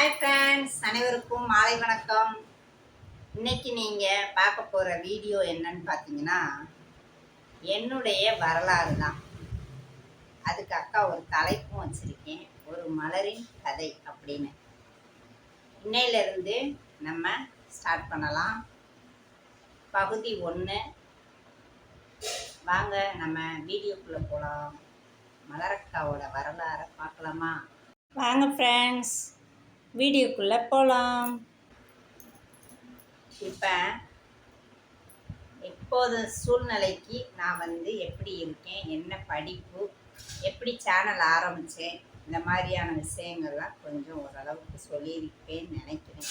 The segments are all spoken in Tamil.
ஹாய் ஃப்ரெண்ட்ஸ் அனைவருக்கும் மாலை வணக்கம். இன்னைக்கு நீங்கள் பார்க்க போகிற வீடியோ என்னன்னு பார்த்தீங்கன்னா என்னுடைய வரலாறு தான். அதுக்கு அக்கா ஒரு தலைப்பும் வச்சுருக்கேன். ஒரு மலரின் கதை அப்படின்னு. இன்னையிலிருந்து நம்ம ஸ்டார்ட் பண்ணலாம். பகுதி ஒன்று வாங்க நம்ம வீடியோக்குள்ளே போகலாம் மலரக்காவோட வரலாறை பார்க்கலாமா? வாங்க ஃப்ரெண்ட்ஸ் வீடியோக்குள்ளே போகலாம் இப்போ இப்போது சூழ்நிலைக்கு நான் வந்து எப்படி இருக்கேன் என்ன படிப்பு எப்படி சேனல் ஆரம்பித்தேன் இந்த மாதிரியான விஷயங்கள்லாம் கொஞ்சம் ஓரளவுக்கு சொல்லியிருப்பேன்னு நினைக்கிறேன்.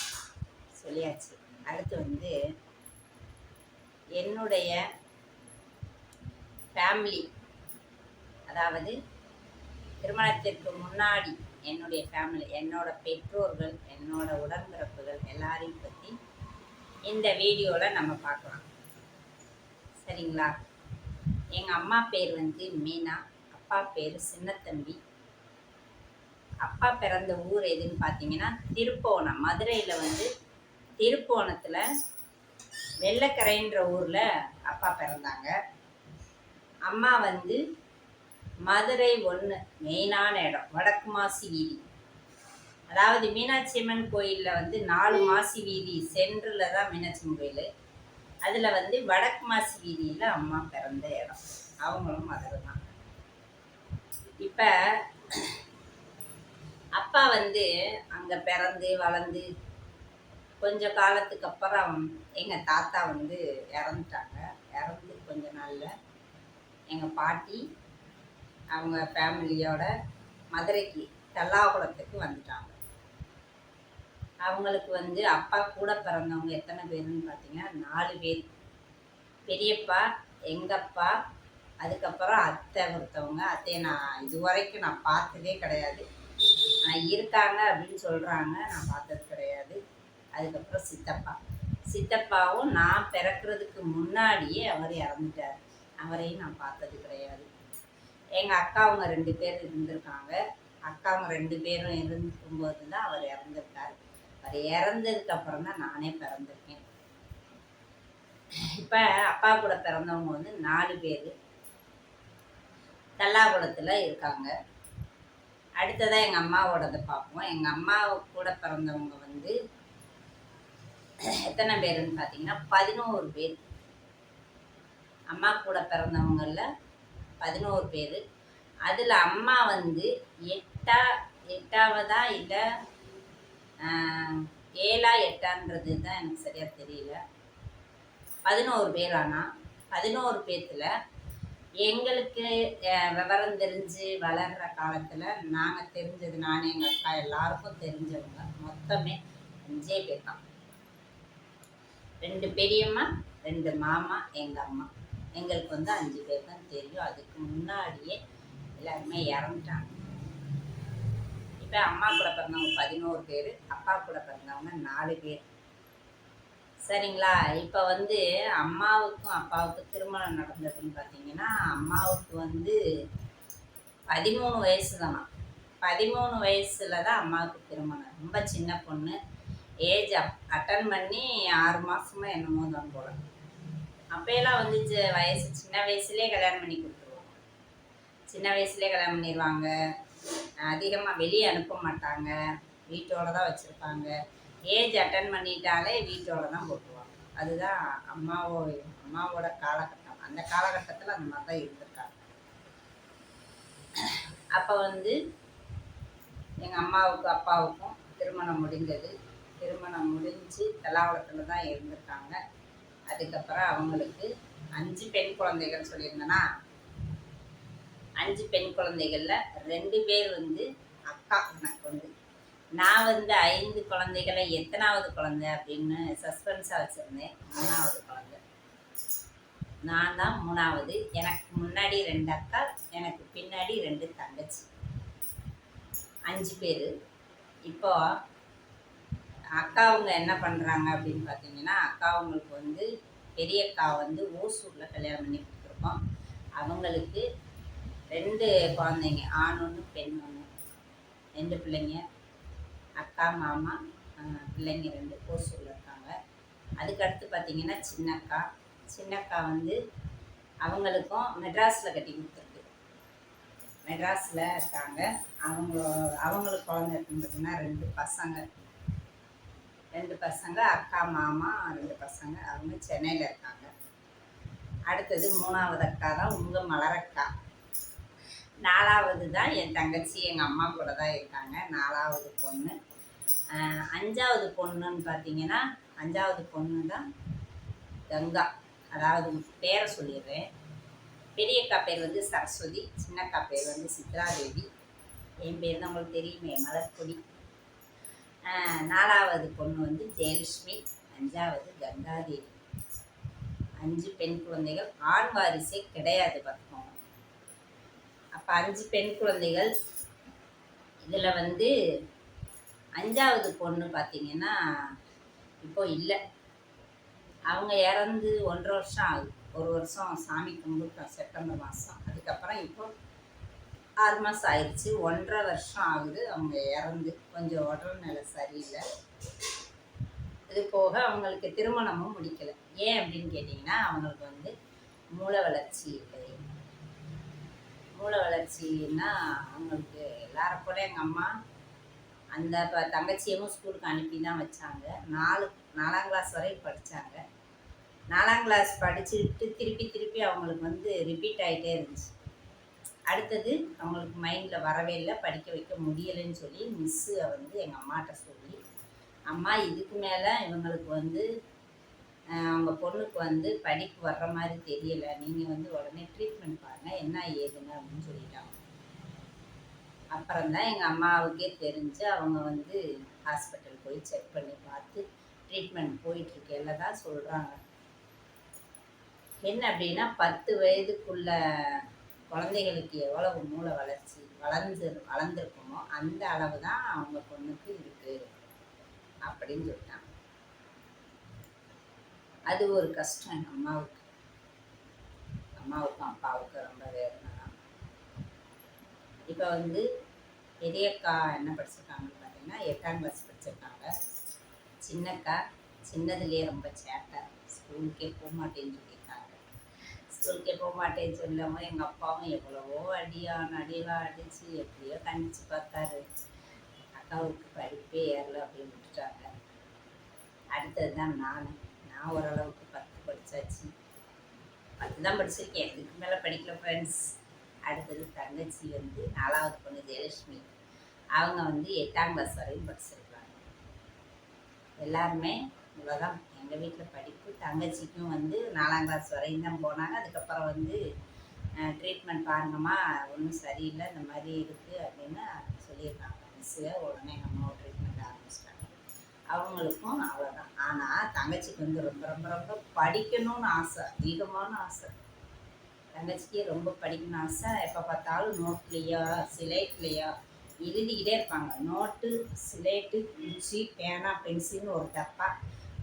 சொல்லியாச்சு. அடுத்து வந்து என்னுடைய ஃபேமிலி அதாவது திருமணத்திற்கு முன்னாடி என்னுடைய ஃபேமிலி என்னோட பெற்றோர்கள் என்னோட உடன்பிறப்புகள் எல்லாரையும் பற்றி இந்த வீடியோவில் நம்ம பார்க்கலாம். சரிங்களா? எங்கள் அம்மா பேர் வந்து மீனா அப்பா பேர் சின்னத்தம்பி. அப்பா பிறந்த ஊர் எதுன்னு பார்த்தீங்கன்னா திருப்போணம். மதுரையில் வந்து திருப்போணத்தில் வெள்ளக்கரைன்ற ஊரில் அப்பா பிறந்தாங்க. அம்மா வந்து மதுரை ஒன்று மெயினான இடம் வடக்கு மாசி வீதி. அதாவது மீனாட்சி அம்மன் கோயிலில் வந்து நாலு மாசி வீதி சென்டரில் தான் மீனாட்சி அம்மன் கோயில். அதில் வந்து வடக்கு மாசி வீதியில் அம்மா பிறந்த இடம். அவங்களும் மதுரை தான். இப்போ அப்பா வந்து அங்கே பிறந்து வளர்ந்து கொஞ்ச காலத்துக்கு அப்புறம் எங்கள் தாத்தா வந்து இறந்துட்டாங்க. இறந்து கொஞ்ச நாளில் எங்கள் பாட்டி அவங்க ஃபேமிலியோட மதுரைக்கு தல்லாகுளத்துக்கு வந்துட்டாங்க. அவங்களுக்கு வந்து அப்பா கூட பிறந்தவங்க எத்தனை பேருன்னு பார்த்தீங்கன்னா நாலு பேர். பெரியப்பா எங்கப்பா அதுக்கப்புறம் அத்தை ஒருத்தவங்க. அத்தையை நான் இது வரைக்கும் நான் பார்த்ததே கிடையாது. நான் இருக்காங்க அப்படின்னு சொல்கிறாங்க நான் பார்த்தது கிடையாது. அதுக்கப்புறம் சித்தப்பா. சித்தப்பாவும் நான் பிறக்கிறதுக்கு முன்னாடியே அவர் இறந்துட்டார். அவரையும் நான் பார்த்தது கிடையாது. எங்கள் அக்கா அவங்க ரெண்டு பேர் இருந்திருக்காங்க. அக்கா அவங்க ரெண்டு பேரும் இருந்திருக்கும்போது தான் அவர் இறந்துருக்கார் அவர் இறந்ததுக்கு அப்புறம் தான் நானே பிறந்திருக்கேன். இப்போ அப்பா கூட பிறந்தவங்க வந்து நாலு பேர். தல்லாகுளத்தில் இருக்காங்க. அடுத்ததாக எங்கள் அம்மாவோடதை பார்ப்போம். எங்கள் அம்மா கூட பிறந்தவங்க வந்து எத்தனை பேருன்னு பார்த்தீங்கன்னா பதினோரு பேர். அம்மா கூட பிறந்தவங்களில் பதினோரு பேர். அதில் அம்மா வந்து எட்டா எட்டாவதா இல்லை ஏழா எட்டான்றது தான் எனக்கு சரியாக தெரியல. பதினோரு பேர் ஆனால் பதினோரு பேர்த்தில் எங்களுக்கு விவரம் தெரிஞ்சு வளர்கிற காலத்தில் நாங்கள் தெரிஞ்சது நான் எங்கள் அக்கா எல்லாருக்கும் தெரிஞ்சவங்க. மொத்தமே அஞ்சே பேர் தான் ரெண்டு பெரியம்மா ரெண்டு மாமா எங்கள் அம்மா. எங்களுக்கு வந்து அஞ்சு பேர் தான் தெரியும். அதுக்கு முன்னாடியே எல்லாருமே இறந்துட்டாங்க. இப்போ அம்மா கூட பிறந்தவங்க பதினோரு பேர் அப்பா கூட பிறந்தவங்க நாலு பேர். சரிங்களா? இப்போ வந்து அம்மாவுக்கும் அப்பாவுக்கும் திருமணம் நடந்ததுன்னு பார்த்தீங்கன்னா அம்மாவுக்கு வந்து பதிமூணு வயசு தான். பதிமூணு வயசில் தான் அம்மாவுக்கு திருமணம். ரொம்ப சின்ன பொண்ணு. ஏஜ் அப் அட்டன் பண்ணி ஆறு மாதமாக என்னமோ தான் போகிறேன் அப்போயெல்லாம் வந்து வயசு சின்ன வயசுலேயே கல்யாணம் பண்ணி கொடுத்துருவோம். சின்ன வயசுலேயே கல்யாணம் பண்ணிடுவாங்க அதிகமாக வெளியே அனுப்ப மாட்டாங்க. வீட்டோட தான் வச்சுருப்பாங்க. ஏஜ் அட்டன் பண்ணிட்டாலே வீட்டோட தான் போட்டுருவாங்க. அதுதான் அம்மாவோ அம்மாவோட காலகட்டம். அந்த காலகட்டத்தில் அந்த மாதிரி தான் இருந்திருக்காங்க. அப்போ வந்து எங்கள் அம்மாவுக்கும் அப்பாவுக்கும் திருமணம் முடிந்தது. திருமணம் முடிஞ்சு தலாவளத்தில் தான் இருந்திருக்காங்க. அதுக்கப்புறம் அவங்களுக்கு அஞ்சு பெண் குழந்தைகள் சொல்லியிருந்தேன்னா அஞ்சு பெண் குழந்தைகளில் ரெண்டு பேர் வந்து அக்கா எனக்கு வந்து. நான் வந்து ஐந்து குழந்தைகளை எத்தனாவது குழந்தை அப்படின்னு சஸ்பென்ஸாக வச்சுருந்தேன். மூணாவது குழந்தை. நான் தான் மூணாவது. எனக்கு முன்னாடி ரெண்டு அக்கா எனக்கு பின்னாடி ரெண்டு தங்கச்சி. அஞ்சு பேர். இப்போ அக்காவுங்க என்ன பண்ணுறாங்க அப்படின்னு பார்த்தீங்கன்னா அக்காவங்களுக்கு வந்து பெரிய அக்கா வந்து ஓசூரில் கல்யாணம் பண்ணி கொடுத்துருக்கோம். அவங்களுக்கு ரெண்டு குழந்தைங்க ஆண் ஒன்று பெண் ஒன்று ரெண்டு பிள்ளைங்க. அக்கா மாமா பிள்ளைங்க ரெண்டு ஓசூரில் இருக்காங்க. அதுக்கடுத்து பார்த்தீங்கன்னா சின்னக்கா. சின்னக்கா வந்து அவங்களுக்கும் மெட்ராஸில் கட்டி கொடுத்துருக்கு. மெட்ராஸில் இருக்காங்க. அவங்க அவங்களுக்கு குழந்தை இருக்குன்னு பார்த்தீங்கன்னா ரெண்டு பசங்க. ரெண்டு பசங்க அக்கா மாமா ரெண்டு பசங்க அவங்க சென்னையில் இருக்காங்க. அடுத்தது மூணாவது அக்கா தான் உங்கள் மலரக்கா. நாலாவது தான் என் தங்கச்சி எங்கள் அம்மா கூட தான் இருக்காங்க. நாலாவது பொண்ணு. அஞ்சாவது பொண்ணுன்னு பார்த்தீங்கன்னா அஞ்சாவது பொண்ணு தான் கங்கா. அதாவது பேரை சொல்லிடுறேன். பெரியக்கா பேர் வந்து சரஸ்வதி சின்னக்கா பேர் வந்து சித்ராதேவி. என் பேர் தான் உங்களுக்கு தெரியுமே மலர்கொடி. நாலாவது பொண்ணு வந்து ஜெயலட்சுமி அஞ்சாவது கங்காதேவி. அஞ்சு பெண் குழந்தைகள் ஆண் வாரிசே கிடையாது பார்த்துக்கோங்க அப்போ அஞ்சு பெண் குழந்தைகள் இதில் வந்து அஞ்சாவது பொண்ணு பார்த்தீங்கன்னா இப்போ இல்லை. அவங்க இறந்து ஒன்றரை வருஷம் ஆகுது. ஒரு வருஷம் சாமி கும்பிட்டோம் செப்டம்பர் மாதம் அதுக்கப்புறம் இப்போ ஆறு மாதம் ஆயிடுச்சு. ஒன்றரை வருஷம் ஆகுது. அவங்க இறந்து கொஞ்சம் உடல் நிலை சரியில்லை. இது போக அவங்களுக்கு திருமணமும் முடிக்கலை. ஏன் அப்படின்னு கேட்டிங்கன்னா அவங்களுக்கு வந்து மூளை வளர்ச்சி இல்லை மூளை வளர்ச்சின்னா அவங்களுக்கு எல்லாரும் போல எங்கள் அம்மா அந்த ப தங்கச்சியவும் ஸ்கூலுக்கு அனுப்பி தான் வச்சாங்க. நாலு நாலாம் கிளாஸ் வரையும் படித்தாங்க நாலாம் கிளாஸ் படிச்சுட்டு திருப்பி திருப்பி அவங்களுக்கு வந்து ரிப்பீட் ஆகிட்டே இருந்துச்சு. அடுத்தது அவங்களுக்கு மைண்டில் வரவே இல்லை படிக்க வைக்க முடியலைன்னு சொல்லி மிஸ்ஸு வந்து எங்கள் அம்மாட்ட சொல்லி அம்மா இதுக்கு மேலே இவங்களுக்கு வந்து அவங்க பொண்ணுக்கு வந்து படிப்பு வர்ற மாதிரி தெரியலை. நீங்கள் வந்து உடனே ட்ரீட்மெண்ட் பாருங்கள் என்ன ஏதுங்க அப்படின்னு சொல்லிட்டாங்க. அப்புறம் தான் எங்கள் அம்மாவுக்கே தெரிஞ்சு அவங்க வந்து ஹாஸ்பிட்டல் போய் செக் பண்ணி பார்த்து ட்ரீட்மெண்ட் போயிட்டுருக்கையில தான் சொல்கிறாங்க என்ன அப்படின்னா பத்து வயதுக்குள்ள குழந்தைகளுக்கு எவ்வளவு மூளை வளர்ச்சி வளர்ந்து வளர்ந்துருக்குமோ அந்த அளவு தான் அவங்க பொண்ணுக்கு இருக்கு அப்படின்னு சொல்லிட்டாங்க. அது ஒரு கஷ்டம் எங்கள் அம்மாவுக்கு. அம்மாவுக்கும் அப்பாவுக்கும் ரொம்ப வேதனை தான். இப்போ வந்து பெரியக்கா என்ன படிச்சிருக்காங்கன்னு பார்த்தீங்கன்னா எட்டாம் கிளாஸ் படிச்சிருக்காங்க. சின்னக்கா சின்னதுலேயே ரொம்ப சேட்டை. ஸ்கூலுக்கே போக மாட்டேன்னு ஸ்கூலுக்கே போக மாட்டேன்னு சொல்லாமல் எங்கள் அப்பாவும் எவ்வளவோ அடியான அடியெல்லாம் அடித்து எப்படியோ கணிச்சு பார்த்தாரு. அக்காவுக்கு படிப்பே ஏறல அப்படின்னு விட்டுட்டாங்க. அடுத்தது தான் நான். நான் ஓரளவுக்கு பத்து படித்தாச்சு பத்து தான் படிச்சிருக்கேன். இதுக்கு மேலே படிக்கல ஃப்ரெண்ட்ஸ் அடுத்தது தங்கச்சி வந்து நாலாவது பொண்ணு ஜெயலட்சுமி. அவங்க வந்து எட்டாம் கிளாஸ் வரையும் படிச்சிருக்காங்க. எல்லாருமே இவ்வளோதான் எங்கள் வீட்டில் படிப்பு தங்கச்சிக்கும் வந்து நாலாம் கிளாஸ் வரையும் தான் போனாங்க. அதுக்கப்புறம் வந்து ட்ரீட்மெண்ட் பாருங்கம்மா ஒன்றும் சரியில்லை இந்த மாதிரி இருக்குது அப்படின்னு சொல்லியிருக்காங்க. மிஸ்ஸு உடனே எங்கள் அம்மாவை ட்ரீட்மெண்ட் ஆரம்பிச்சிட்டாங்க. அவங்களுக்கும் அவ்வளோதான் ஆனால் தங்கச்சிக்கு வந்து ரொம்ப ரொம்ப ரொம்ப படிக்கணும்னு ஆசை அதிகமான ஆசை. தங்கச்சிக்கு ரொம்ப படிக்கணும்னு ஆசை. எப்போ பார்த்தாலும் நோட்லேயோ சிலேட்லேயோ எழுதிக்கிட்டே இருப்பாங்க. நோட்டு சிலேட்டு குச்சி பேனா பென்சில்னு ஒரு டப்பா.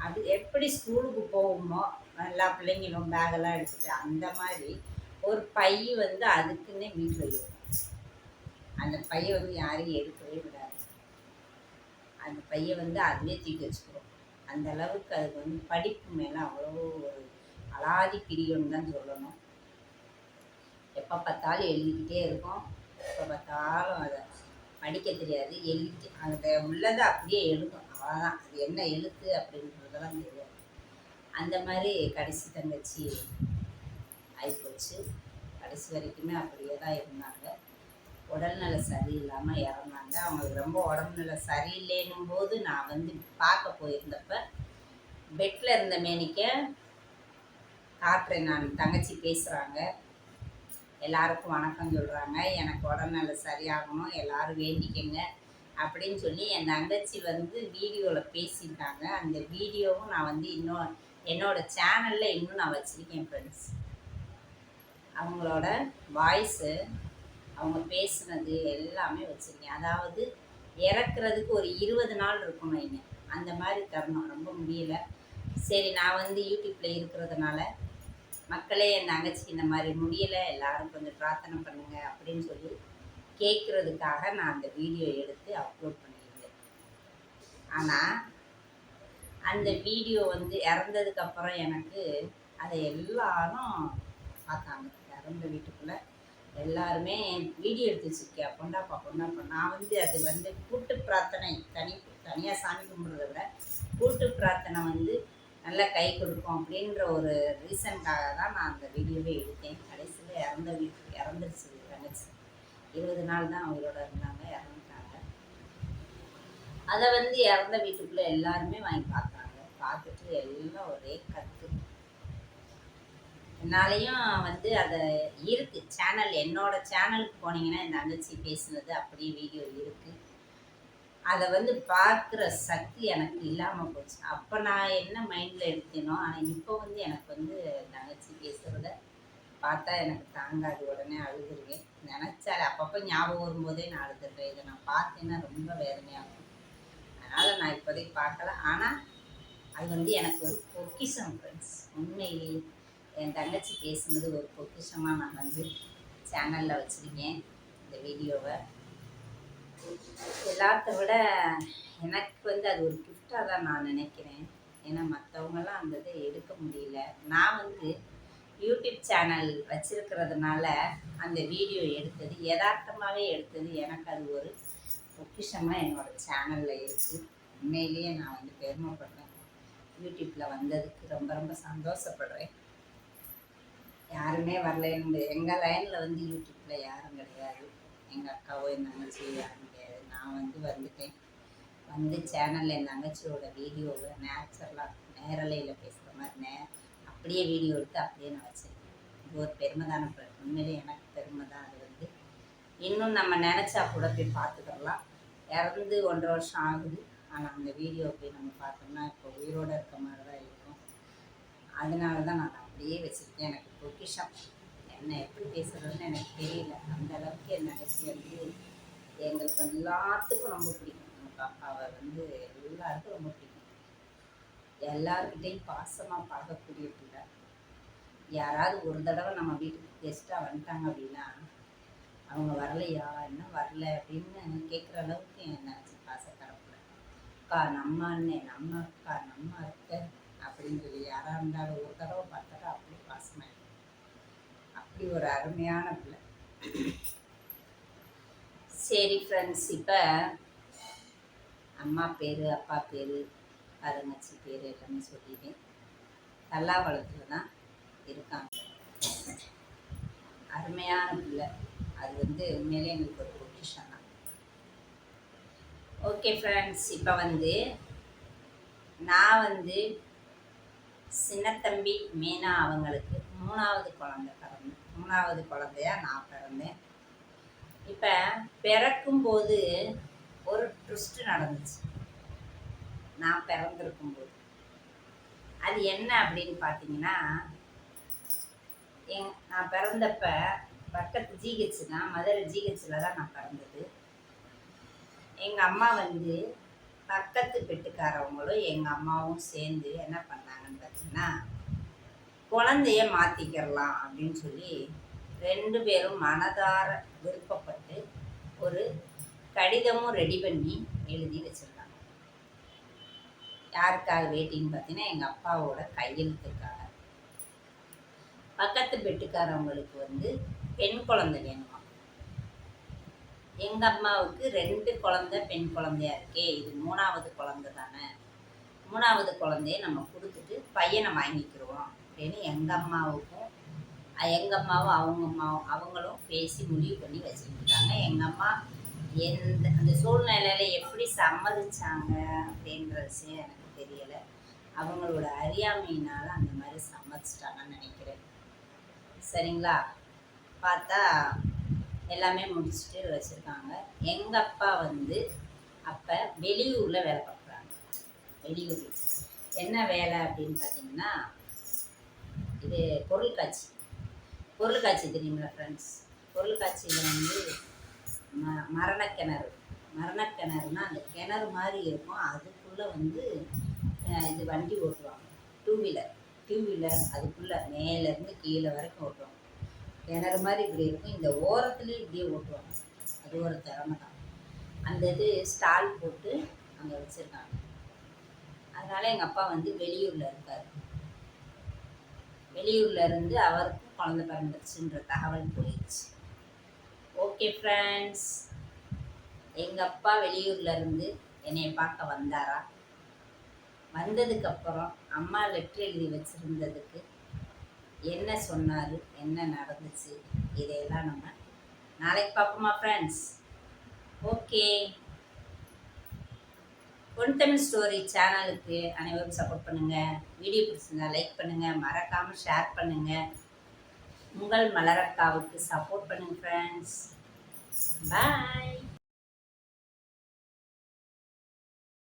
அது எப்படி ஸ்கூலுக்கு போகுமோ எல்லா பிள்ளைங்களும் பேகெல்லாம் அடிச்சுட்டு அந்த மாதிரி ஒரு பை வந்து அதுக்குன்னே வீட்டில் இருக்கும் அந்த பையை வந்து யாரையும் எடுக்கவே விடாது அந்த பையை வந்து அதுவே தூக்கி வச்சுக்கிறோம் அந்த அளவுக்கு அதுக்கு வந்து படிப்பு மேலே அவ்வளோ ஒரு அலாதி பிரியம்னு தான் சொல்லணும். எப்போ பார்த்தாலும் எழுதிக்கிட்டே இருக்கும். எப்போ பார்த்தாலும் அதை படிக்க தெரியாது. எழுதி அந்த உள்ளதை அப்படியே எழுதும். அவ்வளோதான் அது என்ன எழுத்து அப்படின்றதெல்லாம் தெரியாது. அந்த மாதிரி கடைசி தங்கச்சி ஆகிப்போச்சு கடைசி வரைக்குமே அப்படியே தான் இருந்தாங்க. உடல்நிலை சரியில்லாமல் இறந்தாங்க. அவங்களுக்கு ரொம்ப உடம்புநிலை சரியில்லைன்னும் போது நான் வந்து பார்க்க போயிருந்தப்ப பெட்டில் இருந்த மேனிக்க காட்டுறேன் நான். தங்கச்சி பேசுகிறாங்க எல்லாருக்கும் வணக்கம் சொல்கிறாங்க எனக்கு உடல்நிலை சரியாகணும். எல்லாரும் வேண்டிக்கங்க. அப்படின்னு சொல்லி என் தங்கச்சி வந்து வீடியோவில் பேசியிருக்காங்க. அந்த வீடியோவும் நான் வந்து இன்னும் என்னோட சேனலில் இன்னும் நான் வச்சுருக்கேன் ஃப்ரெண்ட்ஸ் அவங்களோட வாய்ஸு அவங்க பேசுனது எல்லாமே வச்சுருக்கேன். அதாவது இறக்குறதுக்கு ஒரு இருபது நாள் இருக்கும் நான் அந்த மாதிரி தரணும். ரொம்ப முடியல. சரி நான் வந்து யூடியூப்பில் இருக்கிறதுனால மக்களே என் தங்கச்சிக்கு இந்த மாதிரி முடியலை. எல்லாரும் கொஞ்சம் பிரார்த்தனை பண்ணுங்கள் அப்படின்னு சொல்லி கேட்குறதுக்காக நான் அந்த வீடியோ எடுத்து அப்லோட் பண்ணியிருந்தேன். ஆனால் அந்த வீடியோ வந்து இறந்ததுக்கப்புறம் எனக்கு அதை எல்லாரும் பார்த்தாங்க. இறந்த வீட்டுக்குள்ளே எல்லாருமே வீடியோ எடுத்து வச்சிருக்கியா பொண்டாப்பா பொண்டாப்பா நான் வந்து அது வந்து கூட்டு பிரார்த்தனை தனி தனியாக சாமி கும்பிட்றத விட கூட்டு பிரார்த்தனை வந்து நல்லா கை கொடுக்கும் அப்படின்ற ஒரு ரீசனுக்காக தான் நான் அந்த வீடியோவே எடுத்தேன். கடைசியில் இறந்த வீட்டுக்கு இறந்துருச்சு தங்கச்சி. இருபது நாள் தான் அவங்களோட இருந்தாங்க இறந்துட்டாங்க. அதை வந்து இறந்த வீட்டுக்குள்ளே எல்லாருமே வாங்கி பார்த்தாங்க. பார்த்துட்டு எல்லாம் ஒரே கற்று என்னாலையும் வந்து அதை இருக்கு. சேனல் என்னோட சேனலுக்கு போனீங்கன்னா என் தங்கச்சி பேசுனது அப்படியே வீடியோ இருக்கு. அதை வந்து பார்க்குற சக்தி எனக்கு இல்லாமல் போச்சு. அப்போ நான் என்ன மைண்டில் எடுத்தேனோ ஆனால் இப்போ வந்து எனக்கு வந்து தங்கச்சி பேசுகிறத பார்த்தா எனக்கு தாங்காது. உடனே அழுதுருவேன். நினச்சாலே அப்பப்போ ஞாபகம் வரும்போதே நான் அழுதுருவேன் இதை நான் பார்த்தேன்னா ரொம்ப வேதனையாகும் அதனால் நான் இப்போதைக்கு பார்க்கல. ஆனால் அது வந்து எனக்கு ஒரு பொக்கிஷம் ஃப்ரெண்ட்ஸ் உண்மையிலேயே என் தங்கச்சி பேசுனது ஒரு பொக்கிஷமாக நான் வந்து சேனலில் வச்சுருக்கேன் இந்த வீடியோவை. எல்லாத்த விட எனக்கு வந்து அது ஒரு கிஃப்டாக தான் நான் நினைக்கிறேன். ஏன்னா மற்றவங்களாம் அந்த இதை எடுக்க முடியல. நான் வந்து யூடியூப் சேனல் வச்சிருக்கிறதுனால அந்த வீடியோ எடுத்தது யதார்த்தமாகவே எடுத்தது எனக்கு அது ஒரு பொக்கிஷமாக என்னோட சேனலில் இருக்குது உண்மையிலேயே நான் வந்து பெருமைப்படுறேன். யூடியூப்பில் வந்ததுக்கு ரொம்ப ரொம்ப சந்தோஷப்படுறேன். யாருமே வரல. எங்கள் லைனில் வந்து யூடியூப்பில் யாரும் கிடையாது. எங்கள் அக்காவோ என் தங்கச்சியோ யாரும் கிடையாது. நான் வந்து வந்துட்டேன். வந்து சேனலில் என் தங்கச்சியோட வீடியோவை நேச்சுரலாக நேரலையில் பேசுகிற மாதிரி நே அப்படியே வீடியோ எடுத்து அப்படியே நான் வச்சிருக்கேன். இது ஒரு பெருமை தானே உண்மையிலே எனக்கு பெருமை தான் அது வந்து. இன்னும் நம்ம நினச்சா கூட போய் பார்த்துக்கலாம். இறந்து ஒன்றரை வருஷம் ஆகுது. ஆனால் அந்த வீடியோ போய் நம்ம பார்த்தோம்னா இப்போ உயிரோடு இருக்க மாதிரி தான் இருக்கும். அதனால தான் நான் அப்படியே வச்சுருக்கேன். எனக்கு பொக்கிஷம். என்ன எப்படி பேசுகிறதுன்னு எனக்கு தெரியல. அந்த அளவுக்கு என் நினைச்சி வந்து எங்களுக்கு எல்லாத்துக்கும் ரொம்ப பிடிக்கும். எங்கள் பாப்பாவை வந்து எல்லாருக்கும் ரொம்ப பிடிக்கும். எல்லாருக்கிட்டையும் பாசமாக பார்க்கக்கூடிய யாராவது ஒரு தடவை நம்ம வீட்டுக்கு கெஸ்ட்டாக வந்துட்டாங்க அப்படின்னா அவங்க வரலையா? என்ன வரல அப்படின்னு கேட்குற அளவுக்கு என் நினச்சி பாசத்தரப்பில் அக்கா நம்ம அண்ணன் நம்ம அக்கா நம்ம அத்தை அப்படின்னு சொல்லி யாராக இருந்தாலும் ஒரு தடவை பார்த்தாலும் அப்படி பாசமாக அப்படி ஒரு அருமையான பிள்ளை. சரி ஃப்ரெண்ட்ஸ் இப்போ அம்மா பேர் அப்பா பேர் அருங்கச்சி பேர் எல்லாமே சொல்லிட்டேன். தல்லாவளத்தில் தான் இருக்காங்க. அருமையான பிள்ளை. அது வந்து உண்மையிலே எங்களுக்கு ஒரு பொக்கிஷன் தான். ஓகே ஃப்ரெண்ட்ஸ் இப்போ வந்து நான் வந்து சின்னத்தம்பி மீனா அவங்களுக்கு மூணாவது குழந்தை பிறந்தேன் மூணாவது குழந்தையா நான் பிறந்தேன். இப்போ பிறக்கும்போது ஒரு ட்விஸ்ட் நடந்துச்சு. நான் பிறந்திருக்கும்போது. அது என்ன அப்படின்னு பார்த்தீங்கன்னா எங் நான் பிறந்தப்ப பக்கத்து ஜிஹெச் தான் மதுரை ஜிஹெச்சில் தான் நான் பிறந்தது. எங்கள் அம்மா வந்து பக்கத்து பெட்டுக்காரவங்களும் எங்கள் அம்மாவும் சேர்ந்து என்ன பண்ணாங்கன்னு பார்த்தீங்கன்னா குழந்தைய மாற்றிக்கிறலாம் அப்படின்னு சொல்லி ரெண்டு பேரும் மனதார விருப்பப்பட்டு ஒரு கடிதமும் ரெடி பண்ணி எழுதி வச்சுருக்காங்க. யாருக்காக வேட்டின்னு பார்த்தீங்கன்னா எங்கள் அப்பாவோட கையெழுத்துக்காக. பக்கத்து பெட்டுக்காரவங்களுக்கு வந்து பெண் குழந்தை வேணுமா? எங்கள் அம்மாவுக்கு ரெண்டு குழந்தை பெண் குழந்தையா இருக்கே. இது மூணாவது குழந்தை தானே. மூணாவது குழந்தைய நம்ம கொடுத்துட்டு பையனை வாங்கிக்கிறோம் அப்படின்னு எங்கள் அம்மாவுக்கும் எங்கள் அம்மாவும் அவங்க அம்மாவும் அவங்களும் பேசி முடிவு பண்ணி வச்சுருக்காங்க. எங்கள் அம்மா எந்த அந்த சூழ்நிலையில் எப்படி சம்மதிச்சாங்க அப்படின்ற விஷயம் எனக்கு தெரியலை. அவங்களோட அறியாமையினால் அந்த மாதிரி சம்மதிச்சிட்டாங்கன்னு நினைக்கிறேன். சரிங்களா? பார்த்தா எல்லாமே முடிச்சுட்டு வச்சுருக்காங்க. எங்கள் அப்பா வந்து அப்போ வெளியூரில் வேலை பார்க்குறாங்க. வெளியூர் என்ன வேலை அப்படின்னு பார்த்தீங்கன்னா இது பொருள் காட்சி. பொருள் காட்சி தெரியுங்களா ஃப்ரெண்ட்ஸ் பொருள் காட்சியில் வந்து ம மரணக்கிணறு. மரணக்கிணறுனா அந்த கிணறு மாதிரி இருக்கும். அதுக்குள்ளே வந்து இது வண்டி ஓட்டுவாங்க. டூ வீலர் டூ வீலர் அதுக்குள்ளே மேலேருந்து கீழே வரைக்கும் ஓட்டுவாங்க. கிணறு மாதிரி இப்படி இருக்கும். இந்த ஓரத்துலேயும் இப்படியே ஓட்டுவாங்க. அது ஒரு திறமை தான். அந்த இது ஸ்டால் போட்டு அங்கே வச்சுருக்காங்க. அதனால் எங்கள் அப்பா வந்து வெளியூரில் இருக்கார். வெளியூரில் இருந்து அவருக்கும் குழந்தை பிறந்துருச்சுன்ற தகவல் போயிடுச்சு. ஓகே ஃப்ரெண்ட்ஸ் எங்கள் அப்பா வெளியூரில் இருந்து என்னை பார்க்க வந்தாரா? வந்ததுக்கப்புறம் அம்மா லெட்ரு எழுதி வச்சுருந்ததுக்கு என்ன சொன்னார் என்ன நடந்துச்சு இதையெல்லாம் நம்ம நாளைக்கு பார்ப்போமா ஃப்ரெண்ட்ஸ் ஓகே பொன் தமிழ் ஸ்டோரி சேனலுக்கு அனைவரும் சப்போர்ட் பண்ணுங்கள் வீடியோ பிடிச்சிருந்தா லைக் பண்ணுங்கள் மறக்காமல் ஷேர் பண்ணுங்கள் உங்கள் மலரக்காவுக்கு சப்போர்ட் பண்ணுங்கள் ஃப்ரெண்ட்ஸ் பாய்